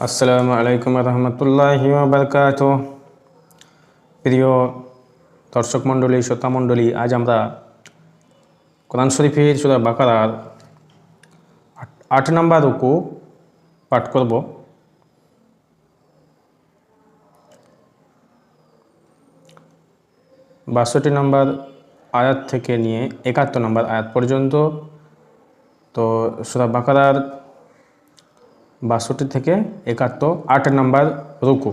আসসালামু আলাইকুম রহমতুল্লাহ বারকাত প্রিয় দর্শক মণ্ডলী, শ্রোতা মণ্ডলী, আজ আমরা কোরআন শরীফের সুরা বাকারার আট- নম্বর রুকু পাঠ করব। বাষট্টি নম্বর আয়াত থেকে নিয়ে একাত্তর নম্বর আয়াত পর্যন্ত তো সুরা বাকারার বাষট্টি থেকে একাত্তর, আট নম্বর রুকু।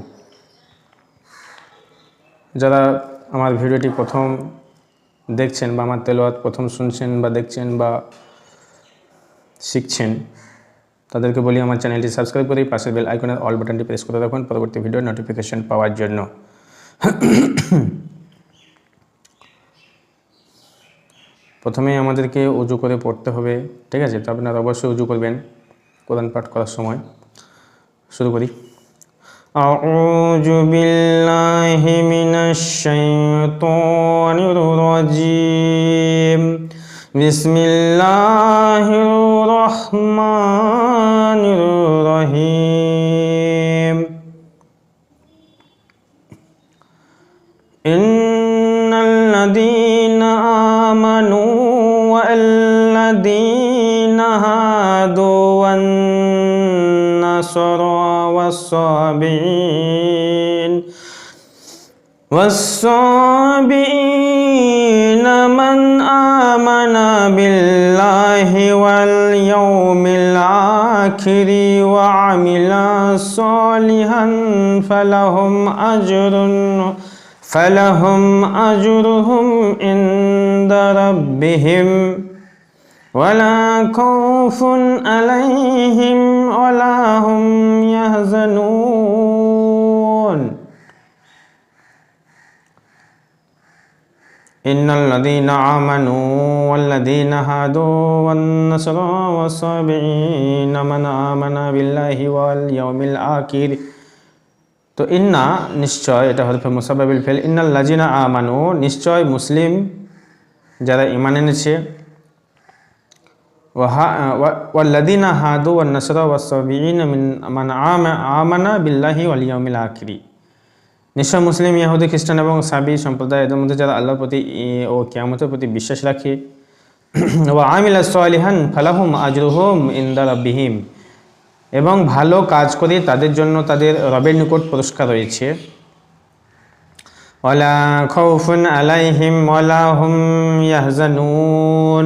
যারা আমার ভিডিওটি প্রথম দেখছেন বা আমার তেলোয়াত প্রথম শুনছেন বা দেখছেন বা শিখছেন, তাদেরকে বলি আমার চ্যানেলটি সাবস্ক্রাইব করে পাশের বেল আইকনের অল বাটনটি প্রেস করে রাখুন পরবর্তী ভিডিওর নোটিফিকেশন পাওয়ার জন্য। প্রথমে আমাদেরকে উজু করে পড়তে হবে, ঠিক আছে? তো আপনারা অবশ্যই উজু করবেন। কোরআন পাঠ করার সময় শুরু করি أعوذ بالله من الشيطان الرجيم بسم الله الرحمن الرحيم إن الذين آمنوا والذين والنصارى والصابئين والصابئين من آمن بالله واليوم الآخر وعمل صالحا فلهم أجر فلهم أجرهم عند ربهم ولا خوف عليهم ولا هم يحزنون إن الذين آمنوا والذين هادوا والنصارى والصابئين من آمن بالله واليوم الآخر তো ইন্না নিশ্চয় এটা হরফে মুসাবাবিল ফেল ইন্নাল লাজিনা আমানু নিশ্চয় মুসলিম যারা ইমান এনেছে ওয়াল্লাদিনা হাদু ওয়ান নাসরা ওয়াসবিন মিন, মান আমানা বিল্লাহি ওয়াল ইয়াউমিল আখিরি। নিশ্চয় মুসলিম, ইয়াহুদি, খ্রিস্টান এবং সাবি সম্প্রদায় এদের মধ্যে যারা আল্লাহর প্রতি ও কিয়ামতের প্রতি বিশ্বাস রাখে ও আমিল সালিহান ফালাহুম আজরুহুম ইন্দা রাব্বিহিম। এবং ভালো কাজ করে তাদের জন্য তাদের রবের নিকট পুরস্কার রয়েছে। ওয়ালা খাউফুন আলাইহিম ওয়ালা হুম ইয়াহজানুন।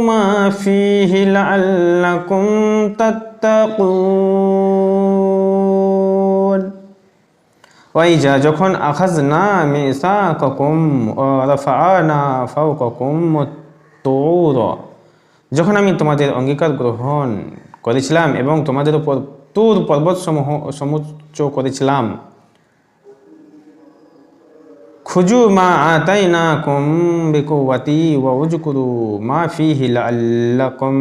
মা ফিহি লাআল্লাকুম তাত্তাকুন। ওয়াইজা যখন আখাজনা মিসাকাকুম ওয়া রাফা'না ফাওকাকুম যখন আমি তোমাদের অঙ্গীকার গ্রহণ করেছিলাম এবং তোমাদের উপর তুর পর্বত সমূহ সমুচ্চ করেছিলাম খুজু মা আতাই না কুম বিকুয়াতি ওয়া মা মা ফিহি আল্লাকুম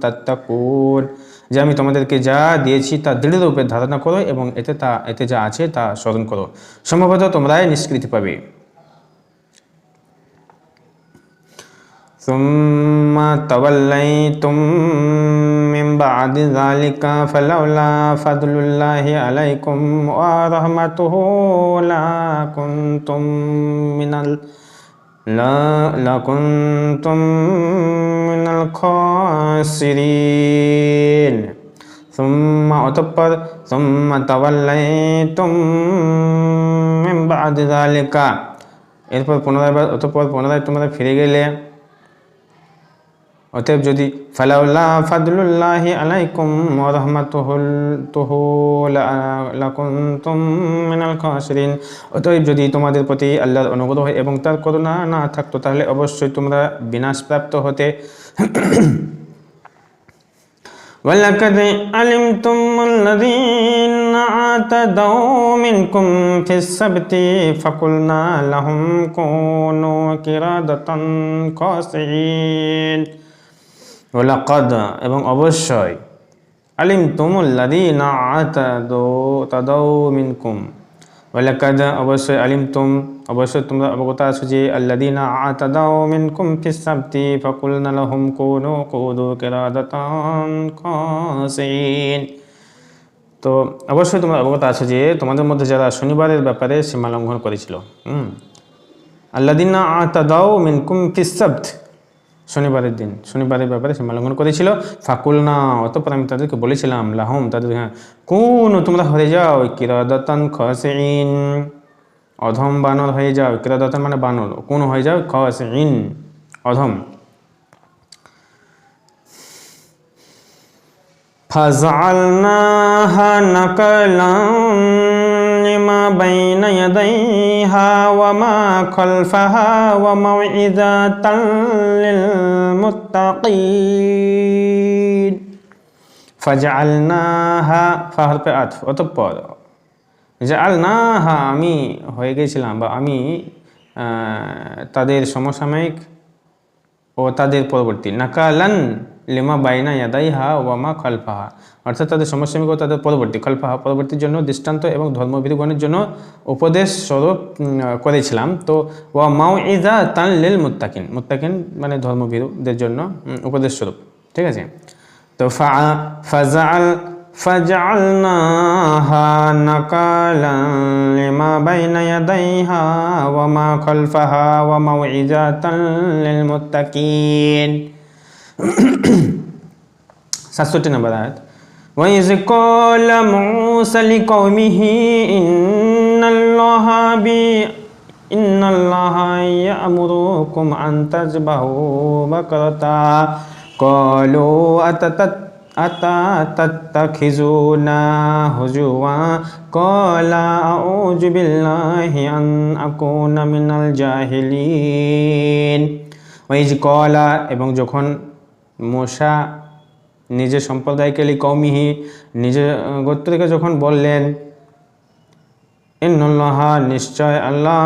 তাত্তাকুন। যে আমি তোমাদেরকে যা দিয়েছি তা দৃঢ়রূপে ধারণা করো এবং এতে তা, এতে যা আছে তা স্মরণ করো। সম্ভবত তোমরাই নিষ্কৃতি পাবে। توليتم من بعد ذلك فلولا فضل الله عليكم ورحمته لكنتم من ال... لا لكنتم من الخاسرين ثم অতঃপর ثم توليتم من بعد ذلك এরপর পুনরায় অতঃপর পুনরায় তোমরা ফিরে গেলে অতএব যদি ফালাউল্লাহ ফাদলুল্লাহ আলাইকুম রহমাতুহুল তুহু লাকুনতুম মিনাল খাসিরিন অতএব যদি তোমাদের প্রতি আল্লাহর অনুগ্রহ এবং তার করুণা না থাকতো তাহলে অবশ্যই তোমরা বিনাশপ্রাপ্ত হতে ولقد علمتم الذين اعتدوا منكم في السبت فقلنا لهم كونوا قردة خاسئين ওলাকাদ, এবং অবশ্যই আলিম তুমুল্লাদিনা আতাদো তাদাউ মিনকুম। অবশ্যই আলিম তুম অবশ্যই তোমরা অবগত আছো যে আল্লাদিনা আতাদাউ মিনকুম খাসিন। তো অবশ্যই তোমরা অবগত আছো যে, তোমাদের মধ্যে যারা শনিবারের ব্যাপারে সীমা লঙ্ঘন করেছিল, হুম আল্লাদিনা আতাদাউ মিনকুম ফিস সাবত শনিবারের দিন শনিবারের ব্যাপারে সীমা লঙ্ঘন করেছিল ফাকুল না অতপর আমি তাদেরকে বলেছিলাম লাহম তাদের হ্যাঁ কোন তোমরা হয়ে যাও কিরাদাতান খসিন অধম বানর হয়ে যাও কিরাদাতান মানে বানর কোন হয়ে যাও খসিন অধম فجعلناها نكلا لما بين يديها وما خلفها وموعظة للمتقين فجعلناها فحرف عطف অতঃপর জাআলনাহা আমি হয়ে গেছিলাম বা আমি আহ, তাদের সমসাময়িক ও তাদের পরবর্তী নাকালান লিমা বাইনা ইয়াদাইহা ওয়ামা খালফাহা অর্থাৎ তাদের সমসাময়িক ও তাদের পরবর্তী খালফাহা পরবর্তীর জন্য দৃষ্টান্ত এবং ধর্মবিদগণের জন্য উপদেশ স্বরূপ উম, করেছিলাম তো ওয়া মাও ইজা তান লিল মুত্তাকিন মুত্তাকিন মানে ধর্মবিদুদের জন্য উম, উপদেশ স্বরূপ ঠিক আছে তো ফা ফাজাল فجعلناها نكالا لما بين يديها وما خلفها وموعظة للمتقين সাতষট্টি নম্বর আয়াত وإذ قال موسى لقومه إن الله بي إن الله يأمركم أن تذبحوا بقرة قالوا أتتت أتتخذونا هزوا قال أعوذ بالله أن أكون من الجاهلين ওয়াইজ কলা এবং যখন মশা নিজের সম্প্রদায়কে লি কৌমিহি নিজের গোত্রকে যখন বললেন, ইন্নল্লাহা নিশ্চয় আল্লাহ,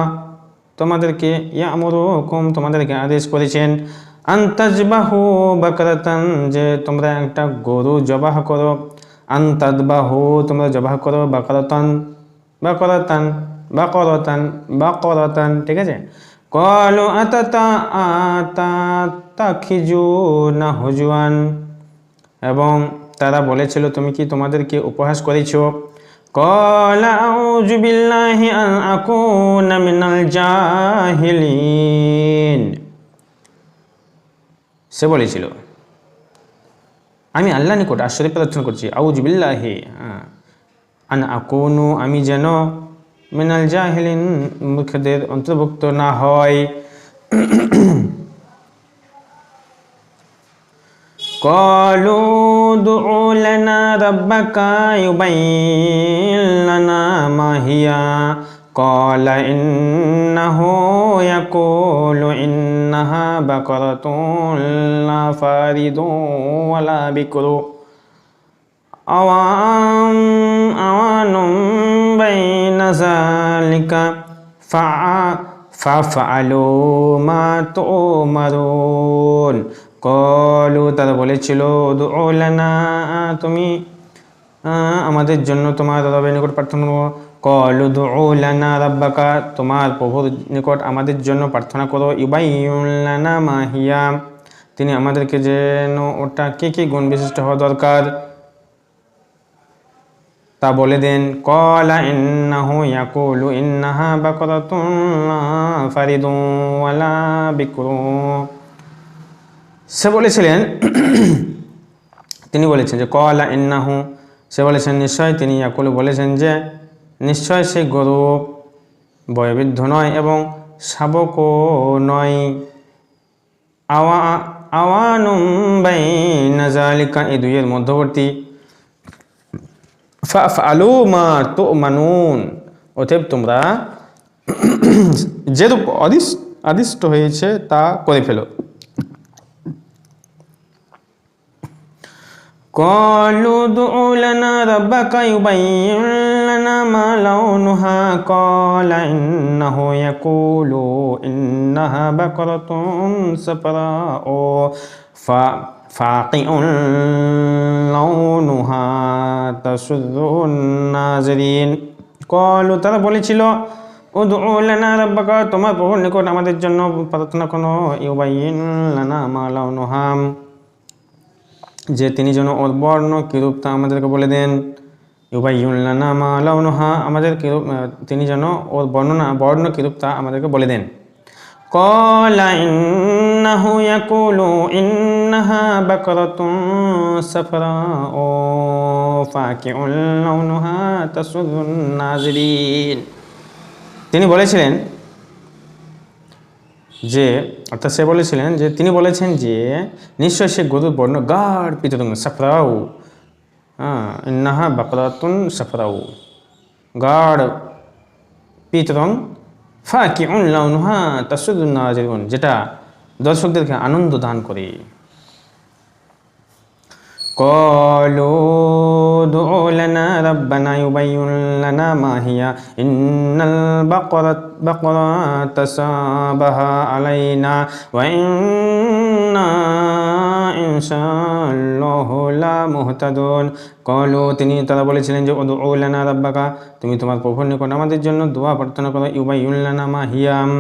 তোমাদেরকে ইয়ামুরু হুকুম তোমাদেরকে আদেশ করেছেন, আন্তাজবাহু বাকরাতান, যে তোমরা একটা গরু জবাহ করো আন্তাদবাহু তোমরা জবাহ করো বাকরাতান বাকরাতান, বাকরতান বাকরতান, ঠিক আছে? কলু আতাতা আতা তাখিজু না হুজুয়ান এবং তারা বলেছিল, তুমি কি তোমাদেরকে উপহাস করেছ? কলা আউযু বিল্লাহি আন আকুনা মিনাল জাহিলিন। সে বলেছিল, আমি আল্লাহ নিকট আশ্চর্য প্রার্থনা করছি। আউজ বিল্লাহি। আন আকুনু, আমি যেন মিনাল জাহিলিন মূর্খদের অন্তর্ভুক্ত না হয় قالوا ادع لنا ربك يبين لنا ما هي قال إنه يقول إنها بقرة لا فارض ولا بكر أوان أوان বাইন যালিকা ফা ফাফআলু মা তুমারুন। কলু, তার বলেছিল, দুউ লানা তুমি আমাদের জন্য তোমার রবের নিকট প্রার্থনা করো। কলু দোলানা লানা রাব্বাকা, তোমার প্রভুর নিকট আমাদের জন্য প্রার্থনা করো। ইউবাইউন মাহিয়া, তিনি আমাদেরকে যেন ওটা কী কী গুণ বিশিষ্ট হওয়া দরকার? তা বলে দেন, কলা ইন্নাহু ইয়াকুলু, ইন্নাহা বাকরাতুন লা ওয়ালা সে বলেছিলেন, তিনি বলেছেন যে, কলা ইন্নাহু। সে বলেছেন, নিশ্চয় তিনি ইয়াকুলু বলেছেন যে, নিশ্চয় সে গরু বয়বৃদ্ধ নয় এবং শাবকও নয়। আওয়া, আওয়ানুম বাইনা এই দুইয়ের মধ্যবর্তী ফাফআলু মা তু'মানুন অতএব তোমরা যেরূপ আদিস আদিষ্ট হয়েছে তা করে ফেলো قالوا ادع لنا ربك يبين لنا ما لونها قال إنه يقول إنها بقرة صفراء ف- فاقع لونها تسر الناظرين قالوا তারা বলেছিল উদউ লানা রাব্বাকা তোমার প্রভুর নিকট আমাদের জন্য প্রার্থনা করো ইউবাইয়িন লানা মা লাউনুহা যে তিনি যেন ওর বর্ণ কিরূপ তা আমাদেরকে বলে দেন ইউবাইয়ুল্লানা মা লাউনুহা আমাদের কিরূপ আহ, তিনি যেন ওর বর্ণনা বর্ণ কিরূপ তা আমাদেরকে বলে দেন قال إنه يقول إنها بقرة صفراء فاقع لونها تسر الناظرين তিনি বলেছিলেন যে অর্থাৎ সে বলেছিলেন যে তিনি বলেছেন যে নিশ্চয় সে গরুর বর্ণ গাঢ় পিতরং সাফরাউ হ্যাঁ ইন্নাহা বাকরাতুন সাফরাউ গাঢ় পিতরং ফাঁকি উল্লাউনহা তাসুদুন নাজিরুন যেটা দর্শকদেরকে আনন্দ দান করে قالوا ادع لنا ربنا يبين لنا ما هي إن البقرة بقرة تشابه علينا وإنا إن شاء الله মোহতাদুন। কলু, তিনি তারা বলেছিলেন যে ওদু ওলানা রাব্বাকা। তুমি তোমার প্রভুর নিকট আমাদের জন্য দোয়া প্রার্থনা করো ইউবা ইউল্লানা মা হিয়াম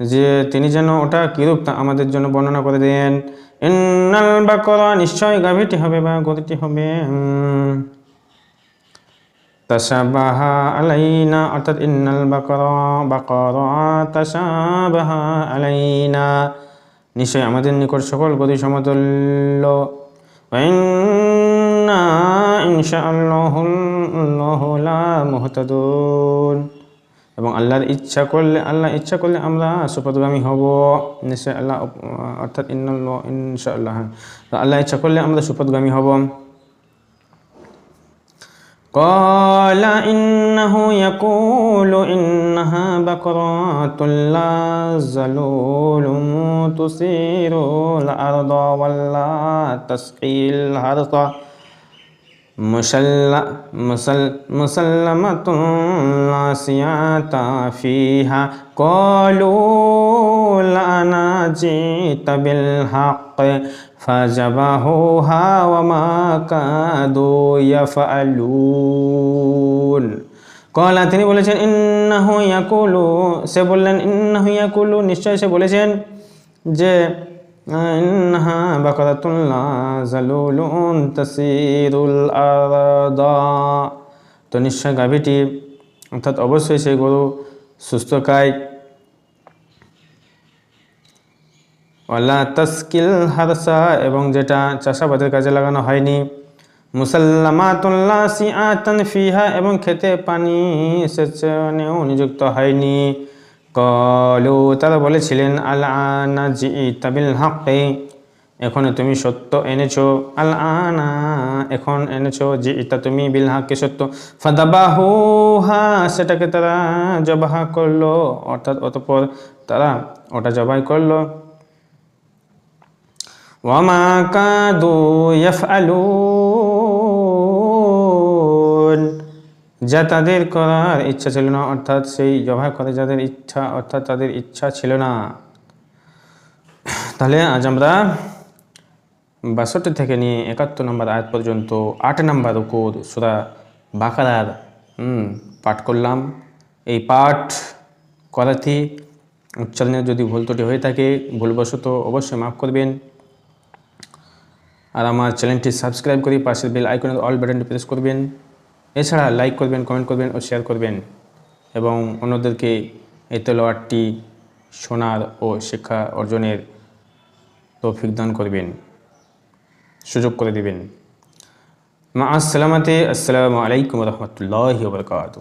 যে তিনি যেন ওটা কিরূপ তা আমাদের জন্য বর্ণনা করে দেন। ইন্নাল বাকরা নিশ্চয় গাভীটি হবে বা গরুটি হবে। তাসাবাহা আলাইনা, অর্থাৎ ইন্নাল বাকরা বাকরা তাসাবাহা আলাইনা। নিশ্চয় আমাদের নিকট সকল গতি সমতুল্য। মুহতাদুন এবং আল্লাহর ইচ্ছা করলে আল্লাহ ইচ্ছা করলে আমরা সুপদগামী হব নিশ্চয় আল্লাহ আহ, অর্থাৎ ইন্নাল্লাহ ইনশাআল্লাহ হ্যাঁ। তো আল্লাহ ইচ্ছা করলে আমরা সুপদগামী হব قال إنه يقول إنها بقرة لا ذلول تثير الأرض ولا تسقي الحرث مسل مسل مسلمة لا سيات فيها قالوا لنا جئت بالحق فجبهوها وما كادوا يفعلون কলা তিনি বলেছেন ইন্নাহু ইয়াকুলু সে বললেন ইন্নাহু ইয়াকুলু নিশ্চয় সে বলেছেন যে ইন্নাহা বাকারাতুল্লাহ জালুলুন তাসিরুল আরদা তো নিশ্চয় গাভীটি, অর্থাৎ অবশ্যই সেই গরু সুস্থকায় ওয়ালা তাস্কিল হারসা, এবং যেটা চাষাবাদের কাজে লাগানো হয়নি। মুসাল্লামাতুল্লাহ সিআতান ফিহা, এবং খেতে পানি সেচনেও নিযুক্ত হয়নি। কলু, তারা বলেছিলেন আল আনা জি তাবিল হাক্কে এখন তুমি সত্য এনেছো। আল আনা এখন এনেছো যে ইতা তুমি বিল হাক্কে সত্য। ফাদাবাহু, হা, সেটাকে তারা জবাহা করল, অর্থাৎ অতপর তারা ওটা জবাই করল। ওয়ামা কাদু ইয়াফআলুন যা তাদের করার ইচ্ছা ছিল না, অর্থাৎ সেই জবাই করে যাদের ইচ্ছা, অর্থাৎ তাদের ইচ্ছা ছিল না। তাহলে আজ আমরা বাষট্টি থেকে নিয়ে একাত্তর নম্বর আয়াত পর্যন্ত আট নম্বর উপর সুরা বাকারার পাঠ করলাম। এই পাঠ করাতে উচ্চারণের যদি ভুল ত্রুটি হয়ে থাকে, ভুলবশত অবশ্যই মাফ করবেন। আর আমার চ্যানেলটি সাবস্ক্রাইব করে পাশের বেল আইকনের অল বাটনটি প্রেস করবেন। এছাড়া লাইক করবেন কমেন্ট করবেন ও শেয়ার করবেন। এবং অন্যদেরকে এই তেলোয়ারটি শোনার ও শিক্ষা অর্জনের তৌফিক দান করবেন, সুযোগ করে দেবেন। মা আসসালামাতে আসসালামু আলাইকুম রহমতুল্লাহ বরকাত